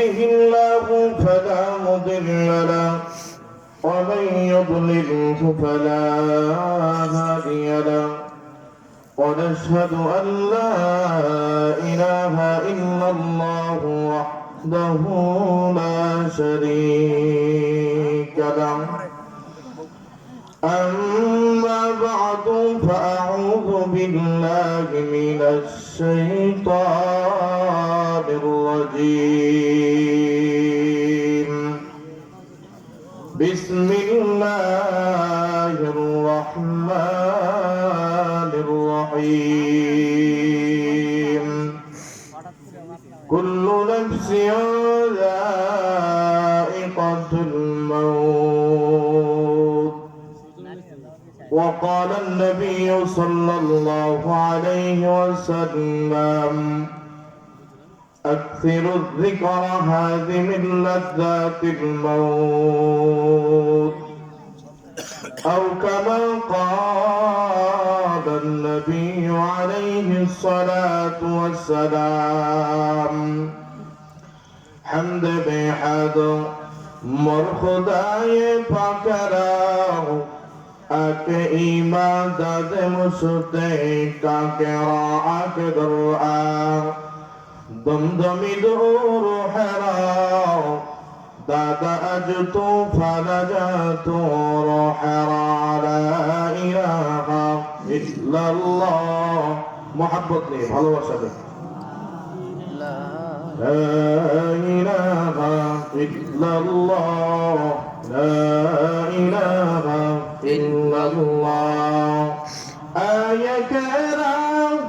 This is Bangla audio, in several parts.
يهده الله فلا مضل له ومن يضلله فلا هادي له ونشهد أن لا إله إلا الله وحده لا شريك له أما بعد فأعوذ بالله من الشيطان الرجيم. بسم الله الرحمن الرحيم. كل نفس ذائقة الموت. وقال النبي صلى الله عليه وسلم يعسر الذكر هذه من لذات الموت. أو كما قال النبي عليه الصلاة والسلام حمد بحد حد مر خدای پاک راو اک ایمان داد کا کرا اک دمدمي دور حراو دادا أجتو فلجتو روحرا لا إله إلا الله محبت لي ভালোবাসা দেয় لا إله إلا الله لا إله إلا الله آية كرام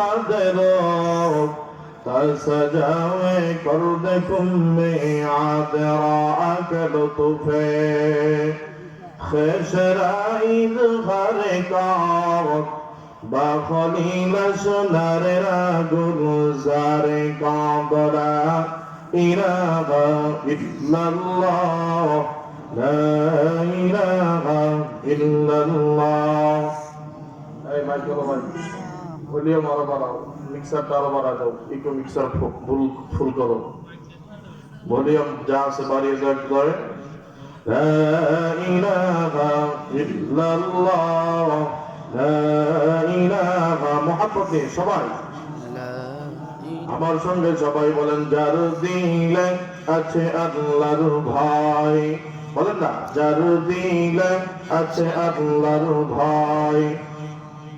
قدر تسجاوي كردكم ميعاد راءك لطفي خشرائد غرقا بخليل شنر را گلزار قابرا إله إلا الله لا إله إلا الله أي ما ভলিউম আরো বাড়াও মিক্সারটা আরো বাড়া দাও একটু মিক্সার ফুল ফুল করো ভলিউম যা আছে বাড়িয়ে যাও একটু করে لا إله إلا الله لا إله محبت নেই সবাই আমার সঙ্গে সবাই বলেন যার দিলে আছে আল্লাহর ভয় বলেন না যার দিলে আছে আল্লাহর ভয়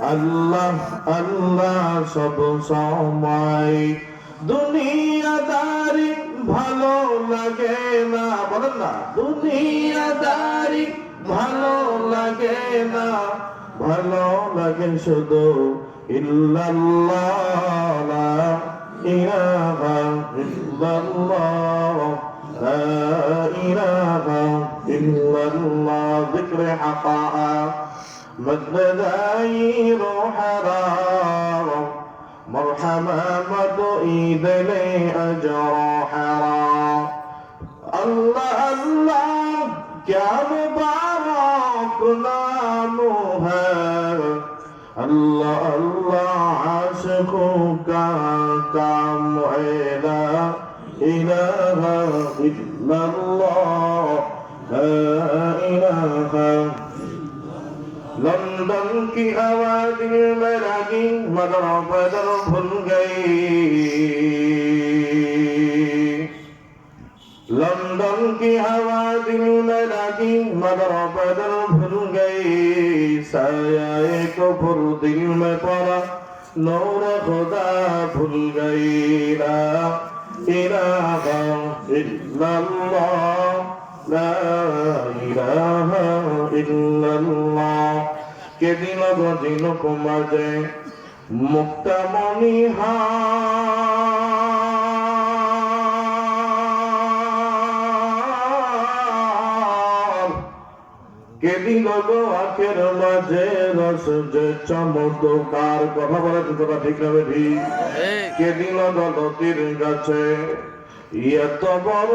আল্লাহ আল্লাহ সব সময়। দুনিয়াদারি ভালো লাগে না, বলেন না। দুনিয়াদারি ভালো লাগে না, ভালো লাগে শুধু ইল্লাল্লাহ ইলাহা ইল্লাল্লাহ, লা ইলাহা ইল্লাল্লাহ, যিকরে হাফা مددائي روح حرارة مرحبا مد إيد لي أجر حرارة الله الله يا مبارك نامها الله الله عاشقك كم إله إله إلا الله. दम की हवा दिल में रागी मगरों बदर भूल गई। लंदन की हवा दिल में रागी मगरों बदर भूल गई। साया एक फुर दिल में पड़ा नौर खुदा भूल गई। ला इलाहा इल्लल्लाह, ला इलाहा इल्लल्लाह। কেদিন গদিন কুমারে মুক্তামণি হা কেবি মাঝে রস যে চমৎকার কথা বলা যেত না ঠিক না ঠিক। কেবি গো গাছে এত বড়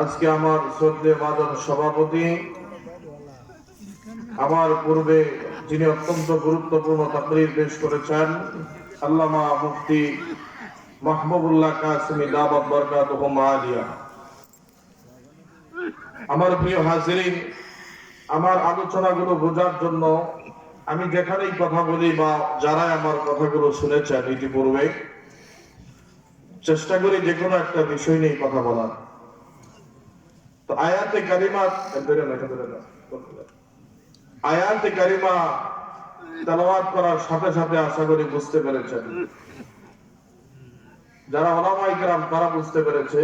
আজকে আমার শ্রদ্ধে বাদন সভাপতি, আমার পূর্বে যিনি অত্যন্ত গুরুত্বপূর্ণ তাকরির পেশ করেছেন, আল্লামা মুফতি মাহবুবুল্লাহ কাসিমি দাবাত বরকাত আলিয়া আমার প্রিয় হাজিরিন, আমার আলোচনাগুলো বোঝার জন্য আমি যেখানেই কথা বলি বা যারা আমার কথাগুলো শুনেছেন ইতিপূর্বে, চেষ্টা করি যে কোনো একটা বিষয় নিয়ে কথা বলার। তো আয়াতে কারিমা। আয়াতে কারিমা তেলাওয়াত করার সাথে সাথে আশা করি বুঝতে পেরেছেন। যারা ওলামাই তারা বুঝতে পেরেছে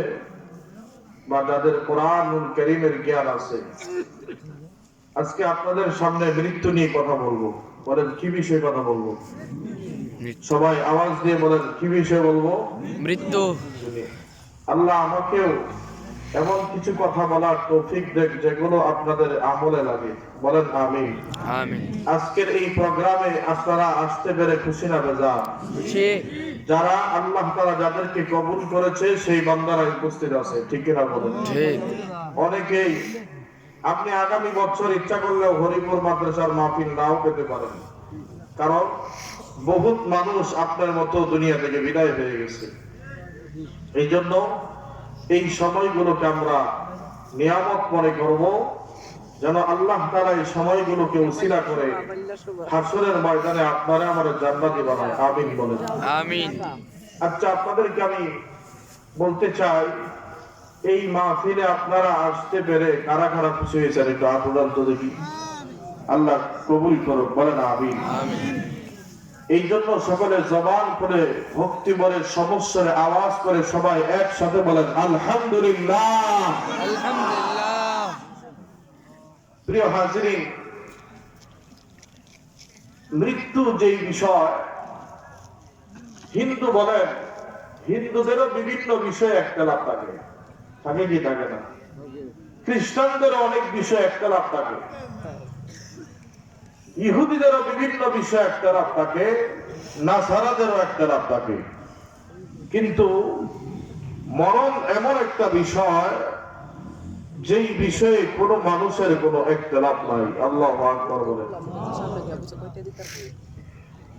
বা যাদের কোরআনুল করিমের জ্ঞান আছে। আজকে আপনাদের সামনে মৃত্যু নিয়ে কথা বলব। বলেন কি বিষয়ে কথা বলব? সবাই আওয়াজ দিয়ে বলেন কি বিষয়ে বলব? মৃত্যু। আল্লাহ আমাকেও এমন কিছু কথা বলার তৌফিক দেখ যেগুলো আপনাদের আমলে লাগে। বলেন আমি আজকের এই প্রোগ্রামে আপনারা আসতে পেরে খুশি না বেজা যারা আল্লাহ তারা যাদেরকে কবুল করেছে সেই বান্দারা উপস্থিত আছে। ঠিক কিনা বলেন? অনেকেই আপনি আগামী বছর ইচ্ছা করলেও হরিপুর মাদ্রাসার মাহফিল নাও পেতে পারেন। কারণ বহুত মানুষ আপনার মতো দুনিয়া থেকে বিদায় হয়ে গেছে। এই জন্য এই সময়গুলোকে আমরা নিয়ামত মনে করব যেন আল্লাহ তারা এই সময়গুলোকে উসিলা করে হাসরের ময়দানে আপনারা আমার জান্নাতি বানায়। আমিন বলেন। আমিন। আচ্ছা আপনাদেরকে আমি বলতে চাই এই মাহফিলে আপনারা আসতে পেরে কারা কারা খুশি হয়েছেন একটু উড়ান তো দেখি। আল্লাহ কবুল করুক বলেন আমিন। আমিন। এই জন্য সকলে জবান করে ভক্তি বলে সমস্যারে আওয়াজ করে সবাই একসাথে বলেন আলহামদুলিল্লাহ। প্রিয় হাজিরিন মৃত্যু যেই বিষয় হিন্দু বলেন হিন্দুদেরও বিভিন্ন বিষয়ে একতলাপ থাকে। থাকে কি থাকে না? খ্রিস্টানদেরও অনেক বিষয়ে একতলাপ থাকে। ইহুদিদেরও বিভিন্ন বিষয়ে একতলাপ থাকে, নাসারাদেরও একতলাপ থাকে। কিন্তু মরণ এমন একটা বিষয়, যেই বিষয়ে কোনো মানুষের কোনো একতলাপ নাই। আল্লাহ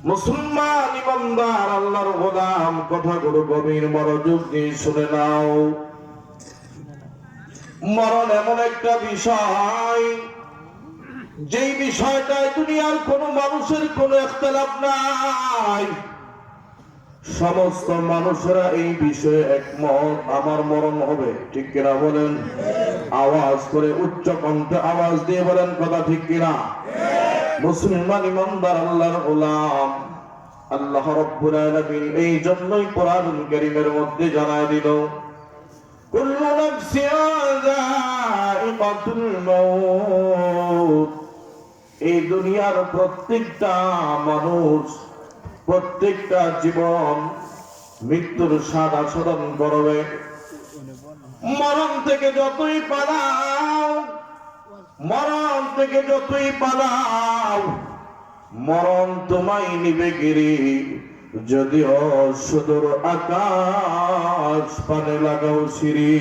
মুসলমান ইমানদার, আল্লাহর গোলাম গভীর মনোযোগ দিয়ে শুনে নাও। মরণ এমন একটা বিষয় যেই বিষয়টায় দুনিয়ার কোনো মানুষের কোনো একতলাপ নাই, সমস্ত মানুষেরা এই বিষয়ে একমত। আমার মরণ হবে, ঠিক কিনা বলেন? আওয়াজ করে উচ্চ কণ্ঠে আওয়াজ দিয়ে বলেন, কথা ঠিক কিনা? মুসলমান ইমানদার আল্লাহর গোলাম। আল্লাহ রব্বুল আলামিন এই জন্যই কোরআনুল কারীমের মধ্যে জানায় দিল, কুল্লু নাফসিন যায়িকাতুল মাউত। এই দুনিয়ার প্রত্যেকটা মানুষ, প্রত্যেকটা জীবন মৃত্যুর স্বাদ আস্বাদন করবে। মরণ থেকে যতই পালাও, মরণ থেকে যতই পালাও, মরণ তোমায় নিবে গিরি। যদিও সুদূর আকাশ পানে লাগাও সিঁড়ি।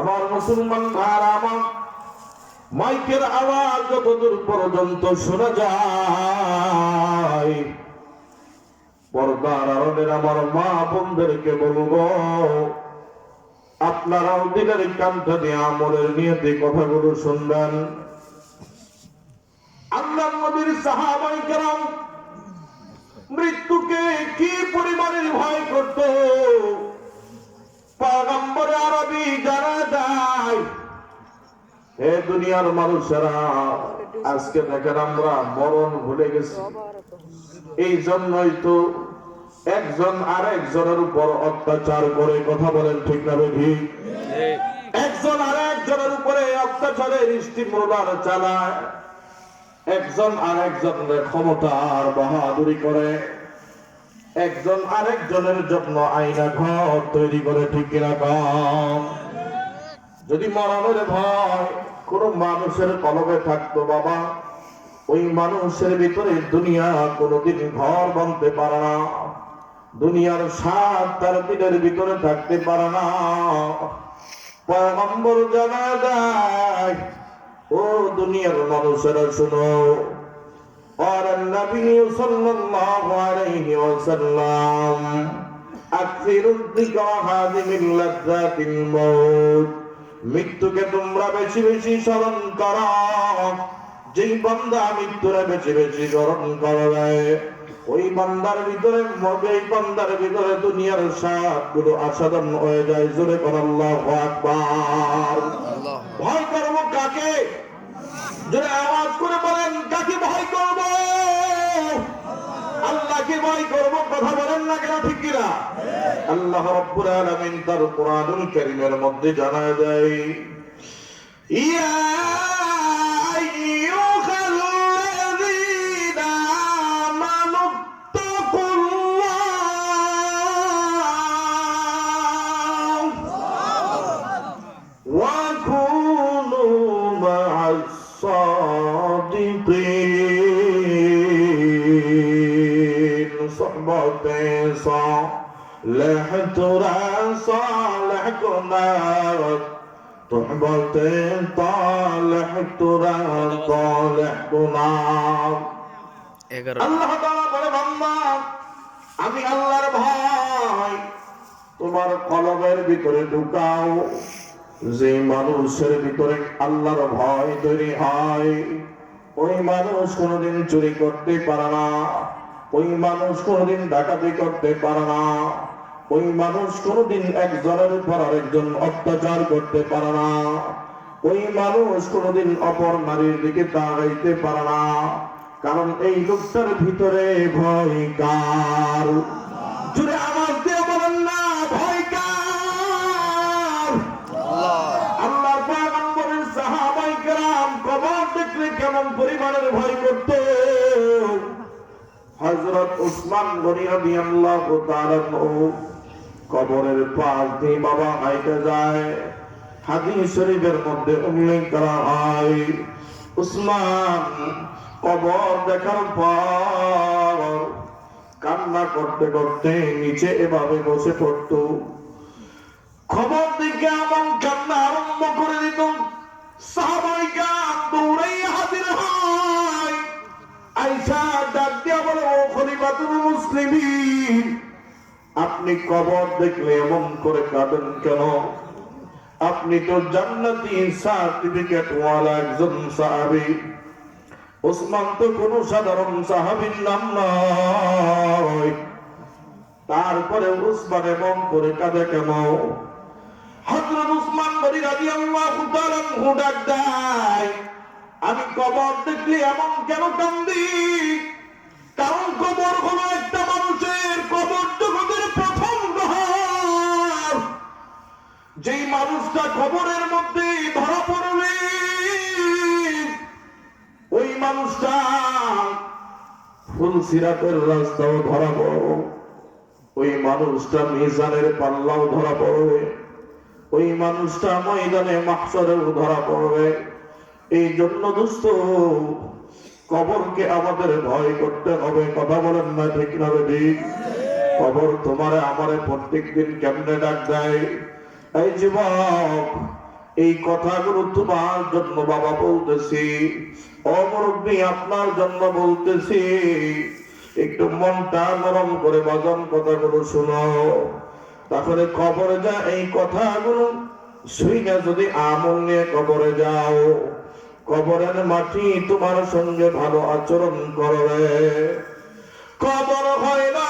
আমার মুসলমান ভার আমার মাইকের আওয়াজ যতদূর পর্যন্ত শোনা যায়, পর্দার আড়ালের আমার মা বোনদেরকে বলব, আপনারাও দিনের কান্তা দিয়ে আমলের নিয়তে কথাগুলো শুনবেন। আল্লাহ নবীর সাহাবাই কেরাম মৃত্যুকে কি পরিমাণের ভয় করত? পাগম্বরে আরবি জানা যায় হে দুনিয়ার মানুষেরা, আজকে দেখেন আমরা মরণ ভুলে গেছি। এই জন্যই তো একজন আর একজনের উপর অত্যাচার করে কথা বলেন ঠিক না বেঠি? একজন আর একজনের উপরে অত্যাচারের স্টিমুলার চালায়, একজন আর একজনের ক্ষমতার বাহাদুরি করে, একজন আর আরেকজনের জন্য আইনা ঘর তৈরি করে ঠিক কিনা কম? যদি মরণের ভয় কোন মানুষের কলবে থাকতো বাবা। ওই মানুষের ভিতরে দুনিয়া কোনোদিন ঘর বানতে পারে না। দুনিয়ার সাত তার দিনের ভিতরে থাকতে পারে না। পয়গম্বর জানা যায়, ও দুনিয়ার মানুষেরা শুনো। আর নবী সাল্লাল্লাহু আলাইহি ওয়াসাল্লাম, আকসিরুদ্দিকা হাযিমিল লাযাতিল মৃত্যুকে তোমরা বেশি বেশি স্মরণ করো। যেই বান্দা মৃত্যুরে বেশি বেশি স্মরণ করবে ওই বান্দার ভিতরে এই বান্দার ভিতরে দুনিয়ার স্বাদগুলো আসাদন হয়ে যায়। জোরে কর আল্লাহ আকবার। ভয় করব কাকে? যদি আওয়াজ করে বলেন কাকে ভয় করব? আল্লাহকে ভয় আল্লাহ তার কোরআনুল কারীমের মধ্যে জানা যায় ইয়া ترى صالح كنار صحبة طالح ترى طالح كنار এগারো আল্লাহ তাআলা বলে বান্দা আমি আল্লাহর ভয় তোমার কলবের ভিতরে ঢুকাও যে মানুষের ভিতরে আল্লাহর ভয় তৈরি হয় ওই মানুষ কোনোদিন চুরি করতে পারে না ওই মানুষ কোনোদিন ডাকাতি করতে পারে না ওই মানুষ কোনোদিন একজনের উপর আরেকজন অত্যাচার করতে পারে না ওই মানুষ কোনোদিন অপর নারীর দিকে দাঁড়াইতে পারে না কারণ এই লোকটার ভিতরে ভয় কার জুড়ে আমার দিয়ে বলেন না ভয় কার আল্লাহ আল্লাহর পয়গম্বরের সাহাবাই کرام কবর দেখলে কেমন পরিমাণের ভয় করত হযরত উসমান গনি রাদিয়াল্লাহু তাআলা আনহু কবরের পাশ দিয়ে বাবা হাইটে যায়। হাদিস শরীফের মধ্যে উল্লেখ করা হয়, উসমান কবর দেখার পর কান্না করতে করতে নিচে এভাবে বসে পড়তো। খবর দিকে এমন কান্না আরম্ভ করে দিত। সাহাবাইকা দৌড়াই হাজির হয়। আইসা ডাক দিয়া বলে, ও খলিফাতুল মুসলিমিন আপনি কবর দেখলে এমন করে কাঁদেন কেন? আপনি তো জান্নাতি সার্টিফিকেট ওয়ালা একজন সাহাবী। ওসমান তো কোন সাধারণ সাহাবীর নাম নয়। তারপরে উসমান এমন করে কাঁদে কেন? হযরত উসমান গনি রাদিয়াল্লাহু আমি কবর দেখলে এমন কেন কান্দি? কারণ কবর হলো একটা মানুষের যেই মানুষটা কবরের মধ্যে ধরা পড়বে, ওই মানুষটা ফুল সিরাতের রাস্তাও ধরা পড়ব, ওই মানুষটা মিজানের পাল্লাও ধরা পড়বে, ওই মানুষটা ময়দানে মাহসরেও ধরা পড়বে। এই জন্য দুস্থ কবরকে আমাদের ভয় করতে হবে, কথা বলেন না ঠিক না কবর তোমারে আমারে প্রত্যেক দিন কেমনে ডাক দেয়? এই যুবক, এই কথাগুলো তোমার জন্য বাবা বলতেছি। অমরব্বী আপনার জন্য বলতেছি। একটু মনটা নরম করে বাজন কথাগুলো শোনো। তারপরে কবরে যা এই কথাগুলো শুইনা যদি আমল নিয়ে কবরে যাও, কবরের মাটি তোমার সঙ্গে ভালো আচরণ করবে। কবর হয় না।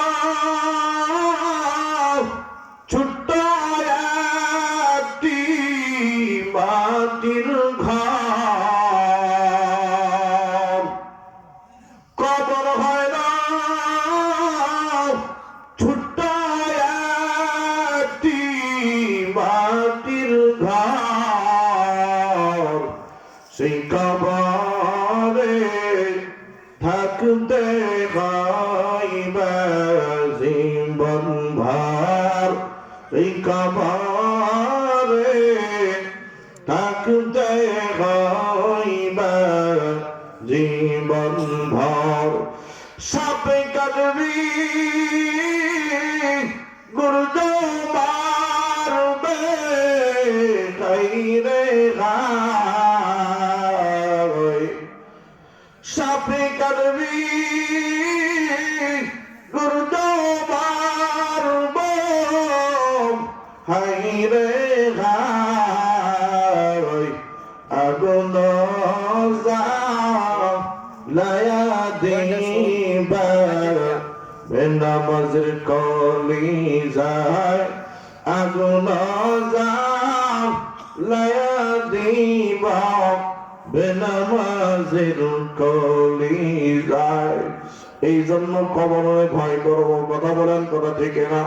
ঠিক না।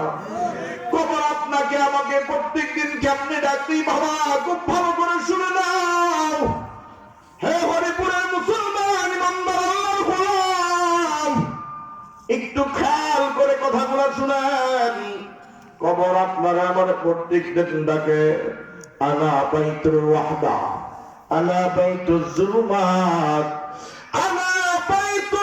কবর আপনাকে আমাকে প্রত্যেকদিন কেমনে ডাকবি বাবা? খুব ভালো করে শুনে নাও। হে হরিপুরের মুসলমান একটু খেয়াল করে কথাগুলো শুনেন। কবর আপনারা আমার প্রত্যেক দিন ডাকে, আনা বাইতুল ওয়াহদা, আনা বাইতুল জুলুমাত, আনা বাইতুল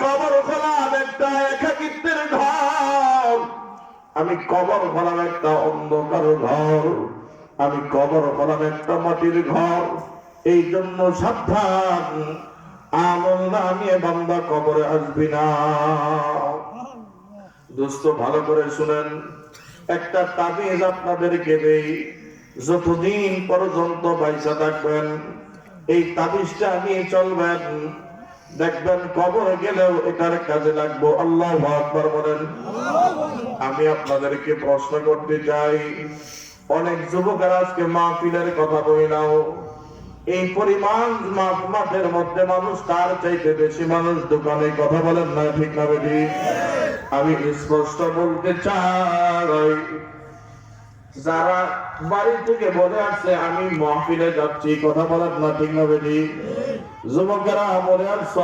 কবর খোলাম একটা একাকিত্বের ঘর। আমি কবর খোলাম একটা অন্ধকার ঘর। আমি কবর খোলাম একটা মাটির ঘর। এই জন্য সাবধান। আমল না বান্দা কবরে আসবি না। দোস্ত, ভালো করে শুনেন। একটা তাবিজ আপনাদেরকে দেই। যতদিন পর্যন্ত পয়সা থাকবেন, এই তাবিজটা নিয়ে চলবেন। দেখবেন কবর গেলেও এটার কাজে লাগবো। আল্লাহ আকবার বলেন। আমি আপনাদেরকে প্রশ্ন করতে চাই। অনেক যুবকেরা আজকে মাহফিলের কথা বই নাও। এই পরিমাণ মাঠের মধ্যে মানুষ তার চাইতে বেশি মানুষ দোকানে কথা বলেন না ঠিক না আমি স্পষ্ট বলতে চাই, যারা বাড়ি থেকে বলে আসছে, আমি মাহফিলে যাচ্ছি, কথা বলেন না ঠিক না বেটি? যুবকেরা বলে আসছ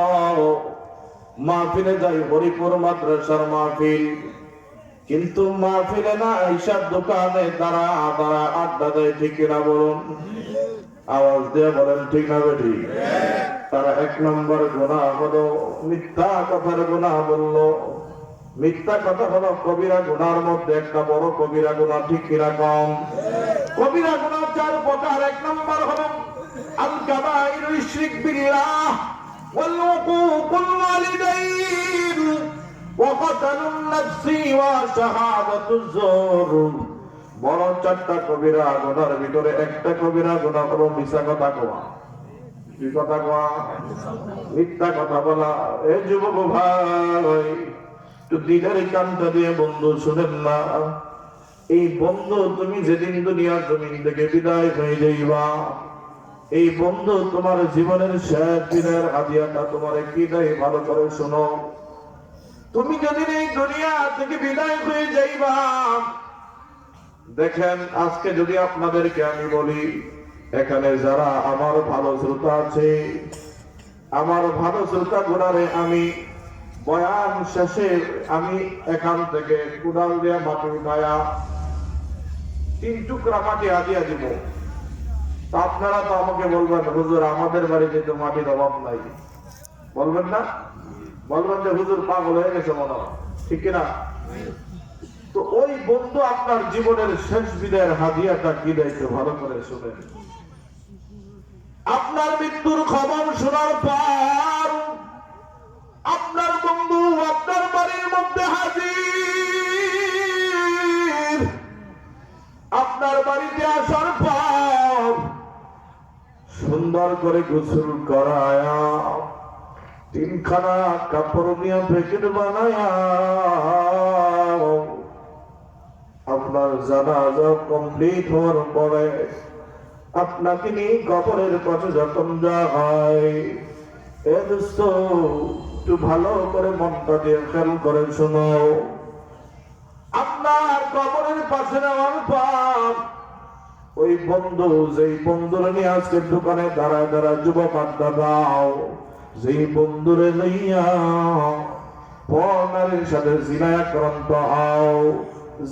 মাহফিলে যাই হরিপুর মাদ্রাসার মাহফিল। কিন্তু মাহফিলে না এইসব দোকানে তারা তারা আড্ডা দেয়, ঠিক কিনা বলুন? আওয়াজ দিয়ে বলেন, ঠিক না বেটি তারা এক নম্বর গুণা হলো, মিথ্যা কথার গুণা বলল। মিথ্যা কথা হলো, কবিরা গুনার মধ্যে একটা বড় কবিরা গুণা, ঠিক কিনা কম? কবিরা গুণা চার প্রকার এক নম্বর হলো ওয়াল উকুকুল ওয়ালিদাইন ওয়া কতলুন নাফসি ওয়া শাহাদাতুজ জুর বড় চারটা কবিরা গুনার ভিতরে একটা কবিরা গুনাহ হলো মিছা কথা কোয়া কি কথা কোয়া মিথ্যা কথা বলা এ যুবক ভাই একটু দিনের কানটা দিয়ে বন্ধু শুনেন না এই বন্ধু তুমি যেদিন দুনিয়ার জমিন থেকে বিদায় হয়ে যাইবা এই বন্ধু, তোমার জীবনের শেষ দিনের আদিয়াটা তোমার কি দেয় ভালো করে শোনো। তুমি যদি এই দুনিয়া থেকে বিদায় হয়ে যাইবা, দেখেন, আজকে যদি আপনাদেরকে আমি বলি, এখানে যারা আমার ভালো শ্রোতা আছে, আমার ভালো শ্রোতা গুণারে আমি বয়ান শেষে আমি এখান থেকে কুড়াল দিয়া মাটি উঠায়া তিন টুকরা মাটি হাতিয়া দিব। আপনারা তো আমাকে বলবেন, হুজুর, আমাদের বাড়িতে তো মাটির অভাব নাই। বলবেন না? বলবেন যে, হুজুর, পাগল হয়ে গেছে মনে হয়। ঠিক কিনা? তো ওই বন্ধু আপনার জীবনের শেষ বিদায়ের হাদিয়াটা কি দায়িত্ব ভালো করে শুনেন। আপনার মৃত্যুর খবর শোনার পর আপনার বন্ধু আপনার বাড়ির মধ্যে হাজির। আপনার বাড়িতে আসার পর সুন্দর করে গোসল করায়া, তিনখানা কাপড় নিয়ে প্যাকেট বানায়া, আপনার জানাজা কমপ্লিট হওয়ার পরে আপনাকে নিয়ে কবরের কাছে যখন যায়, এ দোস্ত, একটু ভালো করে মনটা দিয়ে খেয়াল করে শোনো। আপনার কবরের পাশে নেওয়ার পর ওই বন্ধু, যেই বন্ধুরে নিয়ে আজকে দোকানে দাঁড়ায় দাঁড়ায় যুবক আড্ডা দাও, যেই বন্ধুরে লইয়া পর্নারের সাথে জিনায় আক্রান্ত হও,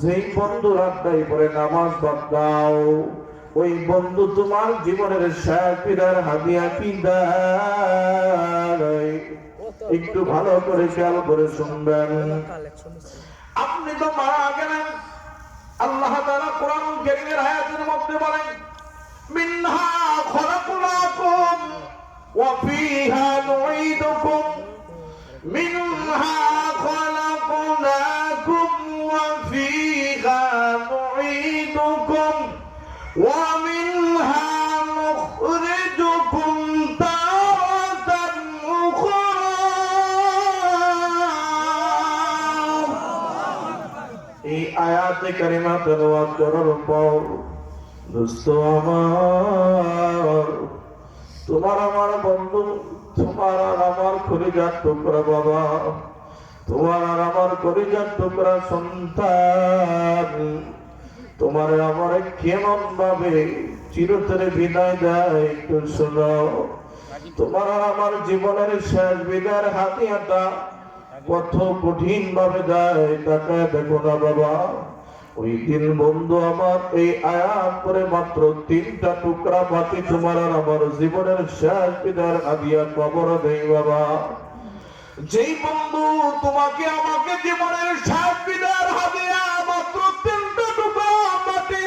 যেই বন্ধুর আড্ডাই পরে নামাজ বাদ দাও, ওই বন্ধু তোমার জীবনের শেষ পিদার হাদিয়া কি একটু ভালো করে খেয়াল করে শুনবেন। আপনি তো মারা গেলেন। আল্লাহ তাআলা কোরআন কারীমের আয়াতের মধ্যে বলেন মিনহা খলাকনাকুম ওয়া ফিহা নুঈদুকুম। মিনহা খলাকনাকুম কারিমা তেলাওয়াত করার পর, দোস্ত আমার, তোমার আমার বন্ধু, তোমার আর আমার কলিজার টুকরা বাবা, তোমার আর আমার কলিজার টুকরা সন্তান, তোমার আমার কেমন ভাবে চিরতরে বিদায় দেয় একটু শোনো। তোমার আর আমার জীবনের শেষ বিদায়ের হাতিয়াটা কত কঠিন ভাবে দেয় তাকে দেখো না বাবা। ওই দিন বন্ধু আমার এই আয়াত করে মাত্র তিনটা টুকরা মাটি তোমার আর আমার জীবনের শেষ বিদায়ের হাতিয়া কবর দেই বাবা। যেই বন্ধু তোমাকে আমাকে জীবনের শেষ বিদায়ের হাতিয়া মাত্র তিনটা টুকরা মাটি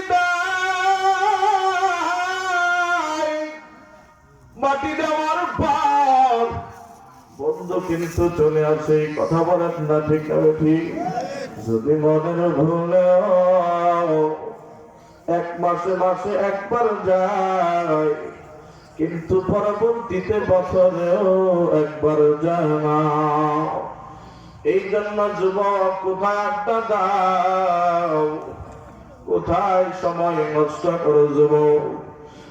মাটি দেওয়ার পর বন্ধু কিন্তু চলে আসে, কথা বলেন না, ঠিক আছে ঠিক। যদি মনের ভুলে এক মাসে মাসে একবার যায় কিন্তু পরবর্তীতে বছরেও একবার যায় না। এই জন্য যুবক কোথায় আড্ডা দাও? কোথায় সময় নষ্ট করো যুবক?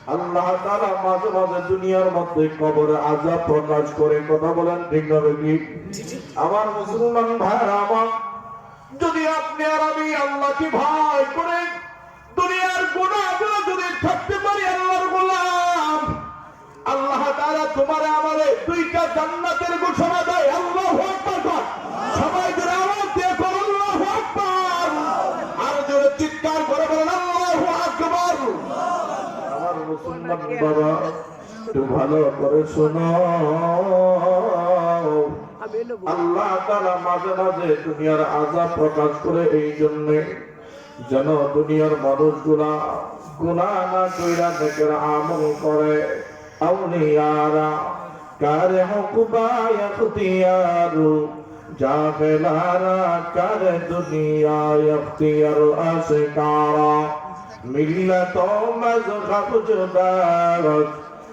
আল্লাহ তারা মাঝে মাঝে দুনিয়ার মধ্যে কবরে আজাব প্রকাশ করে কথা বলেন ঠিক কি আমার মুসলমান ভাইরা আমার যদি আপনি আর আমি আল্লাহকে ভয় করে দুনিয়ার গুণাগুলো যদি থাকতে পারি আল্লাহর গোলাম, আল্লাহ তাআলা তোমারে আমারে দুইটা জান্নাতের ঘোষণা দেয়, আল্লাহু বাবা, একটু ভালো করে শোনো। আল্লাহ তাআলা মাঝে মাঝে দুনিয়ার আজাব প্রকাশ করে এই জন্য যেন দুনিয়ার মানুষগুলা গুনাহ না কইরা থেকে আমল করে। আউলিয়ারা, কারে হকুবা ইখতিয়ারু, জাহেলারা, কারে দুনিয়া ইখতিয়ার, আশকারা মিল্লাত মজহব জুদারত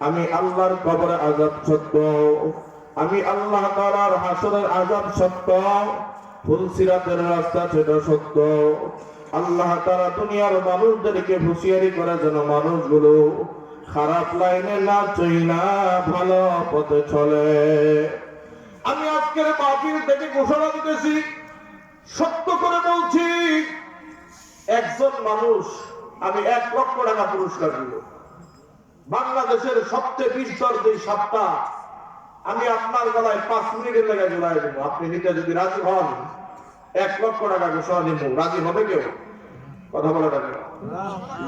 আমি আল্লাহর কবরে আজাব সত্য। আমি আল্লাহ তালার হাসরের আজাব সত্য। ফুলসিরাতের রাস্তা সেটা সত্য। আল্লাহ তারা দুনিয়ার মানুষদেরকে হুঁশিয়ারি করে যেন মানুষগুলো খারাপ লাইনে না চই না ভালো পথে চলে। আমি আজকের মাহফিল থেকে ঘোষণা দিতেছি, সত্য করে বলছি, একজন মানুষ, আমি এক লক্ষ টাকা পুরস্কার দিব। বাংলাদেশের সবচেয়ে বিস্তর যে সাতটা আমি আপনার গলায় পাঁচ মিনিটের লেগে আপনি নিতে যদি রাজি হন, এক লক্ষ টাকা ঘোষণা দিব। রাজি হবে কেউ? কথা বলে রাখবে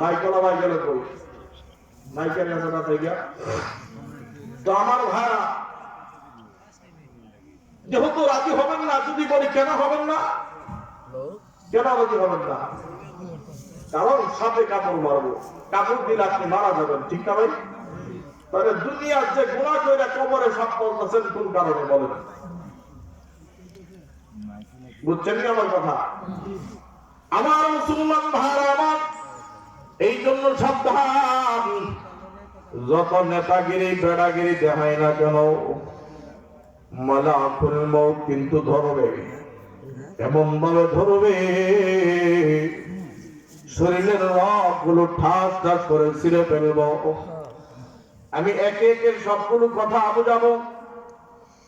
মাইকলা মাইকেলে কই মাইকেল আছে না তাই গিয়া? তো আমার ভাইরা, যেহেতু রাজি হবেন না, যদি বলি কেন হবেন না? কেন রাজি হবেন না? কারণ সাথে কাপড় মারবো। কাপড় দিলে আপনি মারা যাবেন, ঠিক না ভাই? তাহলে দুনিয়ার যে গুণা করে কবরে সাপ বলতেছেন কোন কারণে বলেন? বুঝছেন কি আমার কথা? আমার মুসলমান ভাইরা আমার, এই জন্য সাবধান। যত নেতাগিরি, বেড়াগিরি দেখায় না কেন মৌত কিন্তু ধরবে এমন ভাবে ধরবে। শরীরের রকগুলো ঠাস ঠাস করে ছিঁড়ে ফেলব। আমি একে একে সবগুলো কথা বুঝাবো।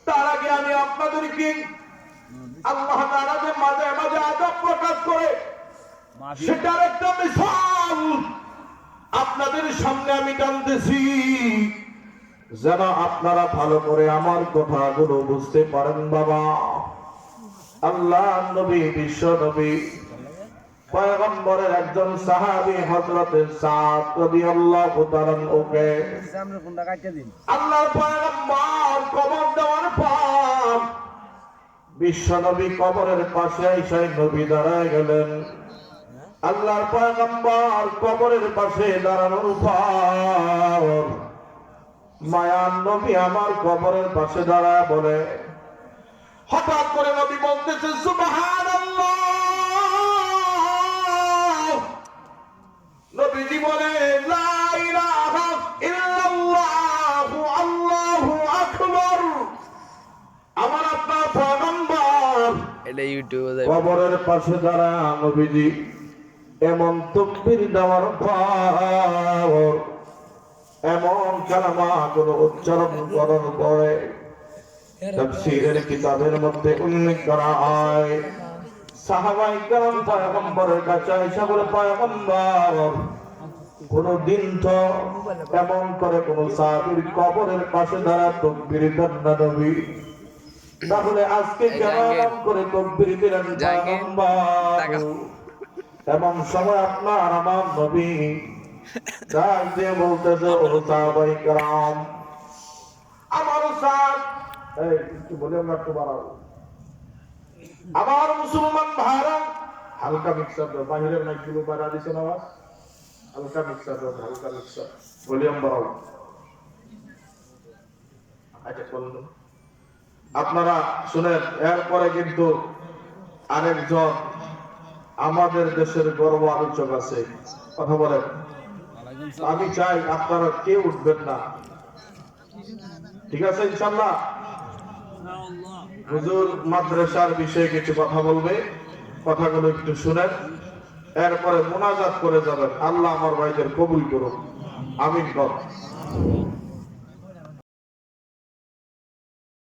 তার আগে আমি আপনাদেরকে আল্লাহ তাআলা যে মাঝে মাঝে আজাব প্রকাশ করে সেটার একটা মিশাল আপনাদের সামনে আমি টানতেছি। যেন আপনারা ভালো করে আমার কথাগুলো বুঝতে পারেন বাবা। আল্লাহ নবী বিশ্ব নবী পয়গম্বরের একজন সাহাবী হযরতে সাদ রাদিয়াল্লাহু তাআলা ওকে সামনে দিন। আল্লাহর পয়গম্বর কবর দেওয়ার পর বিশ্ব নবী কবরের পাশে এসে নবী দাঁড়ায় গেলেন। আল্লাহর পয়গম্বর কবরের পাশে দাঁড়ানোর পর মায়ান নবী আমার কবরের পাশে দাঁড়ায় বলে হঠাৎ করে নবী বলতেছে সুবহানাল্লাহ! নবীজি বলে লা ইলাহা ইল্লাল্লাহু আল্লাহু আকবার। আমার আপনার পয়গম্বর এটা ইউটিউবে কবরের পাশে দাঁড়া নবীজি এমন তকবির দেওয়ার পর এমন কালামা কোন উচ্চারণ করার পরে তাফসীরের কিতাবের মধ্যে উল্লেখ করা হয় সাহাবাই কেমন পয়গম্বরের কাছে আইসা বলে পয়গম্বর কোনদিন তো এমন করে কোন সাহাবির কবরের পাশে দাঁড়া তকবির না নবী। তাহলে আজকে কেন এমন করে তকবির দিলেন পয়গম্বর? এমন সময় আপনার আমার নবী ডাক দিয়ে বলতেছে ও সাহাবাই কেরাম আমার সাহাব এই একটু বলে আমরা একটু বাড়াবো আমার মুসলমান ভাইরা, হালকা মিক্সার দাও। বাহিরের মাইকগুলো বাড়া দিছে না আওয়াজ হালকা মিক্সার দাও, হালকা মিক্সার ভলিউম বাড়াও। আচ্ছা বলুন। আপনারা শুনেন, এরপরে কিন্তু আরেকজন আমাদের দেশের গর্ব আলোচক আছে। কথা বলেন। আমি চাই আপনারা কে উঠবেন না। ঠিক আছে, ইনশাল্লাহ? হুজুর মাদ্রাসার বিষয়ে কিছু কথা বলবে, কথাগুলো একটু শুনেন, এরপরে মোনাজাত করে যাবেন। আল্লাহ আমার ভাইদের কবুল করুন আমিন কর